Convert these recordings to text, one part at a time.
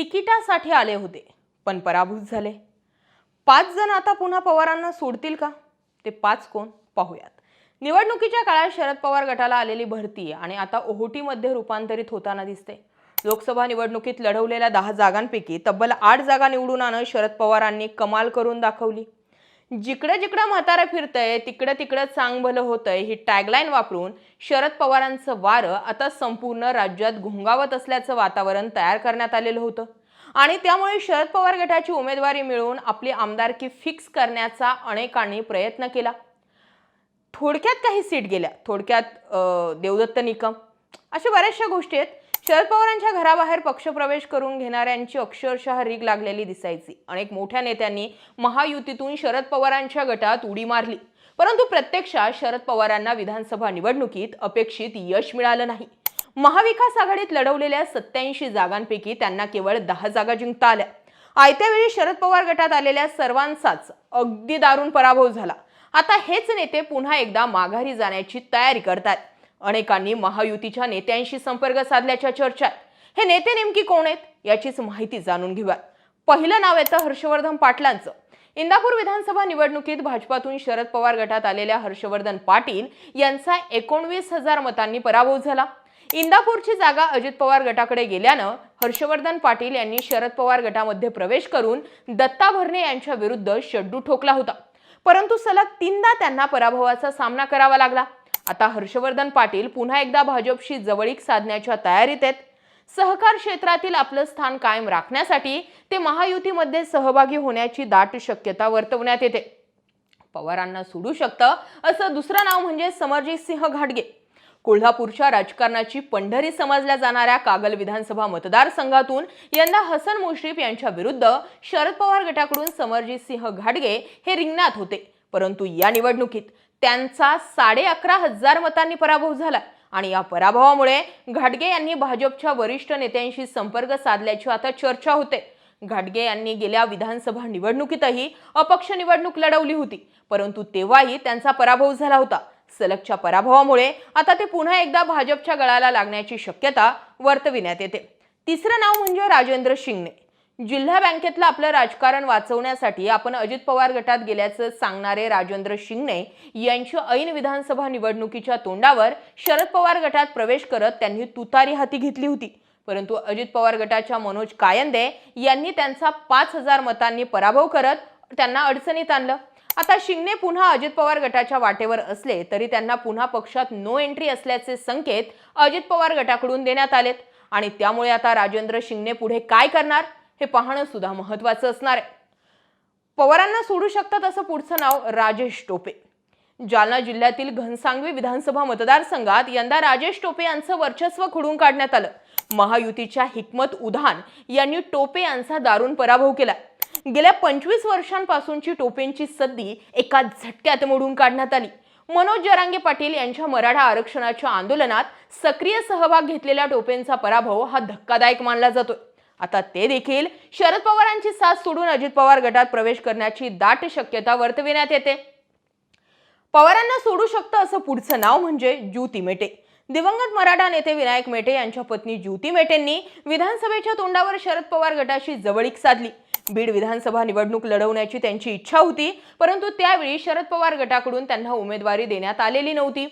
तिकिटासाठी आले होते पण पराभूत झाले. पाच जण आता पुन्हा पवारांना सोडतील का? ते पाच कोण? पाहूयात. निवडणुकीच्या काळात शरद पवार गटाला आलेली भरती आणि आता ओहोटीमध्ये रूपांतरित होताना दिसते. लोकसभा निवडणुकीत लढवलेल्या दहा जागांपैकी तब्बल आठ जागा निवडून आणत शरद पवारांनी कमाल करून दाखवली. जिकडं जिकडं म्हातारा फिरतंय तिकडं तिकडं चांग भलं होतंय ही टॅगलाईन वापरून शरद पवारांचं वारं आता संपूर्ण राज्यात घोंगावत असल्याचं वातावरण तयार करण्यात आलेलं होतं. आणि त्यामुळे शरद पवार गटाची उमेदवारी मिळवून आपली आमदारकी फिक्स करण्याचा अनेकांनी प्रयत्न केला. थोडक्यात काही सीट गेल्या. थोडक्यात देवदत्त निकम. अशा बऱ्याचशा गोष्टी आहेत. शरद पवारांच्या घराबाहेर पक्षप्रवेश करून घेणाऱ्यांची अक्षरशः रीग लागलेली दिसायची. अनेक मोठ्या नेत्यांनी महायुतीतून शरद पवारांच्या गटात उडी मारली. परंतु प्रत्यक्षात शरद पवारांना विधानसभा निवडणुकीत अपेक्षित यश मिळालं नाही. महाविकास आघाडीत लढवलेल्या सत्याऐंशी जागांपैकी त्यांना केवळ दहा जागा जिंकता आल्या. आयत्या वेळी शरद पवार गटात आलेल्या सर्वांचाच अगदी दारुण पराभव झाला. आता हेच नेते पुन्हा एकदा माघारी जाण्याची तयारी करतात अनेकांनी महायुतीच्या नेत्यांशी संपर्क साधल्याच्या चर्चा हे नेते नेमकी कोण आहेत याचीच माहिती जाणून घेऊयात. पहिलं नाव येतं हर्षवर्धन पाटलांचं. इंदापूर विधानसभा निवडणुकीत भाजपातून शरद पवार गटात आलेल्या हर्षवर्धन पाटील यांचा एकोणवीस हजार मतांनी पराभव झाला. इंदापूरची जागा अजित पवार गटाकडे गेल्यानं हर्षवर्धन पाटील यांनी शरद पवार गटामध्ये प्रवेश करून दत्ता भरणे यांच्या विरुद्ध शड्डू ठोकला होता. परंतु सलग तीनदा त्यांना पराभवाचा सामना करावा लागला. आता हर्षवर्धन पाटील पुन्हा एकदा भाजपशी जवळीक साधण्याच्या तयारीत आहेत. सहकार क्षेत्रातील आपलं स्थान कायम राखण्यासाठी ते महायुतीमध्ये सहभागी होण्याची दाट शक्यता वर्तवण्यात येते. पवारांना सोडू शकतं असं दुसरं नाव म्हणजे समरजित सिंह घाटगे. कोल्हापूरच्या राजकारणाची पंढरी समजल्या जाणाऱ्या कागल विधानसभा मतदारसंघातून यंदा हसन मुश्रीफ यांच्या विरुद्ध शरद पवार गटाकडून समरजित सिंह घाटगे हे रिंगणात होते. परंतु या निवडणुकीत त्यांचा साडे अकरा हजार मतांनी पराभव झाला. आणि या पराभवामुळे घाटगे यांनी भाजपच्या वरिष्ठ नेत्यांशी संपर्क साधल्याची आता चर्चा होते. घाटगे यांनी गेल्या विधानसभा निवडणुकीतही अपक्ष निवडणूक लढवली होती परंतु तेव्हाही त्यांचा पराभव झाला होता. सलगच्या पराभवामुळे आता ते पुन्हा एकदा भाजपच्या गळाला लागण्याची शक्यता वर्तविण्यात येते. तिसरं नाव म्हणजे राजेंद्र शिंगणे. जिल्हा बँकेतलं आपलं राजकारण वाचवण्यासाठी आपण अजित पवार गटात गेल्याचं सांगणारे राजेंद्र शिंगणे यांची ऐन विधानसभा निवडणुकीच्या तोंडावर शरद पवार गटात प्रवेश करत त्यांनी तुतारी हाती घेतली होती. परंतु अजित पवार गटाच्या मनोज कायंदे यांनी त्यांचा पाच हजार मतांनी पराभव करत त्यांना अडचणीत आणलं. आता शिंगणे पुन्हा अजित पवार गटाच्या वाटेवर असले तरी त्यांना पुन्हा पक्षात नो एंट्री असल्याचे संकेत अजित पवार गटाकडून देण्यात आलेत. आणि त्यामुळे आता राजेंद्र शिंगणे पुढे काय करणार? हे पाहणं सुद्धा महत्वाचं असणार आहे. पवारांना सोडू शकतात असं पुढचं नाव राजेश टोपे. जालना जिल्ह्यातील घनसांगवी विधानसभा मतदारसंघात यंदा राजेश टोपे यांचं वर्चस्व खुडून काढण्यात आलं. महायुतीच्या हिकमत उधान यांनी टोपे यांचा दारुण पराभव केला. गेल्या पंचवीस वर्षांपासूनची टोपेंची सद्दी एका झटक्यात मोडून काढण्यात आली. मनोज जरांगे पाटील यांच्या मराठा आरक्षणाच्या आंदोलनात सक्रिय सहभाग घेतलेल्या टोपेंचा पराभव हा धक्कादायक मानला जातोय. आता ते देखील शरद पवारांची साथ सोडून अजित पवार गटात प्रवेश करण्याची दाट शक्यता वर्तविण्यात येते. पवारांना सोडू शकतं असं पुढचं नाव म्हणजे ज्योती मेटे. दिवंगत मराठा नेते विनायक मेटे यांच्या पत्नी ज्योती मेटेंनी विधानसभेच्या तोंडावर शरद पवार गटाशी जवळीक साधली. बीड विधानसभा निवडणूक लढवण्याची त्यांची इच्छा होती परंतु त्यावेळी शरद पवार गटाकडून त्यांना उमेदवारी देण्यात आलेली नव्हती.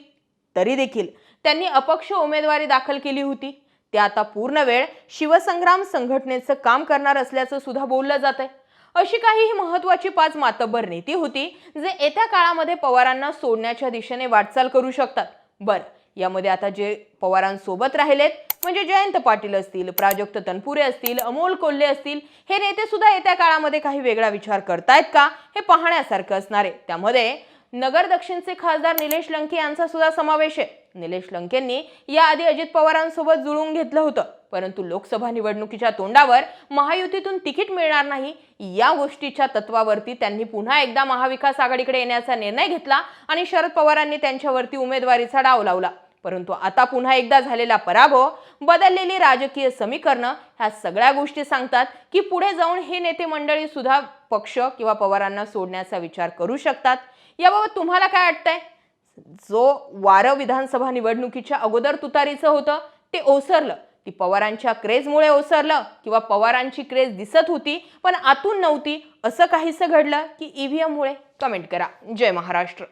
तरी देखील त्यांनी अपक्ष उमेदवारी दाखल केली होती. ते आता पूर्ण वेळ शिवसंग्राम संघटनेचं काम करणार असल्याचं सुद्धा बोललं जात आहे अशी काही ही महत्वाची पाच मातब्बर नेती होती जे येत्या काळामध्ये पवारांना सोडण्याच्या दिशेने वाटचाल करू शकतात. बरं यामध्ये आता जे पवारांसोबत राहिलेत म्हणजे जयंत पाटील असतील प्राजक्त तनपुरे असतील अमोल कोल्हे असतील हे नेते सुद्धा येत्या काळामध्ये काही वेगळा विचार करतायत का हे पाहण्यासारखं असणार आहे. त्यामध्ये नगर दक्षिणचे खासदार निलेश लंके यांचा सुद्धा समावेश आहे. निलेश लंकेंनी याआधी अजित पवारांसोबत जुळून घेतलं होतं. परंतु लोकसभा निवडणुकीच्या तोंडावर महायुतीतून तिकीट मिळणार नाही या गोष्टीच्या तत्वावरती त्यांनी पुन्हा एकदा महाविकास आघाडीकडे येण्याचा निर्णय घेतला आणि शरद पवारांनी त्यांच्यावरती उमेदवारीचा डाव लावला. परंतु आता पुन्हा एकदा झालेला पराभव बदललेली राजकीय समीकरणं ह्या सगळ्या गोष्टी सांगतात की पुढे जाऊन हे नेते मंडळी सुद्धा पक्ष किंवा पवारांना सोडण्याचा विचार करू शकतात. याबाबत तुम्हाला काय वाटतंय? जो वारं विधानसभा निवडणुकीच्या अगोदर तुतारीचं होतं ते ओसरलं. ती पवारांच्या क्रेजमुळे ओसरलं किंवा पवारांची क्रेज दिसत होती पण आतून नव्हती असं काहीसं घडलं की ईव्हीएममुळे कमेंट करा. जय महाराष्ट्र.